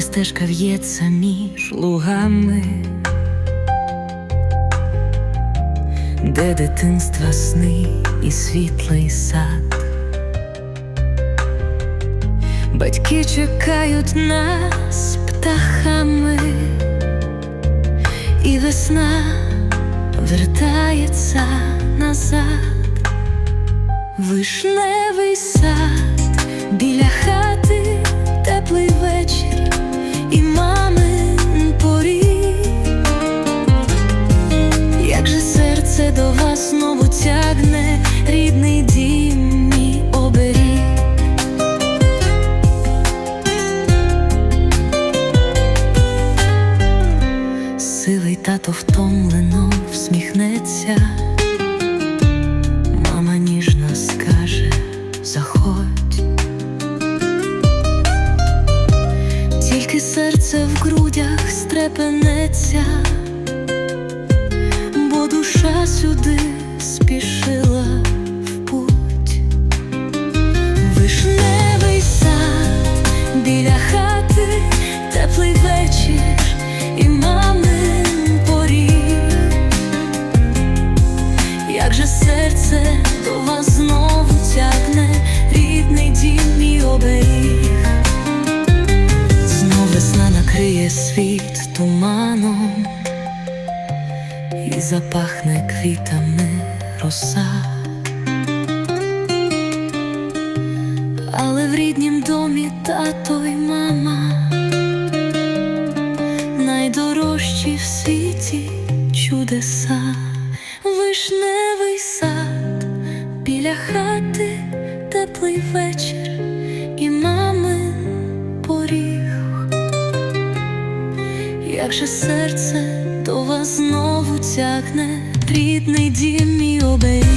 Де стежка в'ється між лугами, де дитинства сни і світлий сад. Батьки чекають нас птахами, і весна вертається назад, вишневий тато втомлено всміхнеться, мама ніжно скаже заходь, тільки серце в грудях стрепенеться, бо душа сюди серце до вас знову тягне, рідний дім мій оберіг. Знов весна накриє світ туманом і запахне квітами роса. Але в ріднім домі тато й мама найдорожчі в світі чудеса, вишневий біля хати, теплий вечір і мамин поріг. Як же серце до вас знову тягне, рідний дім мій оберіг.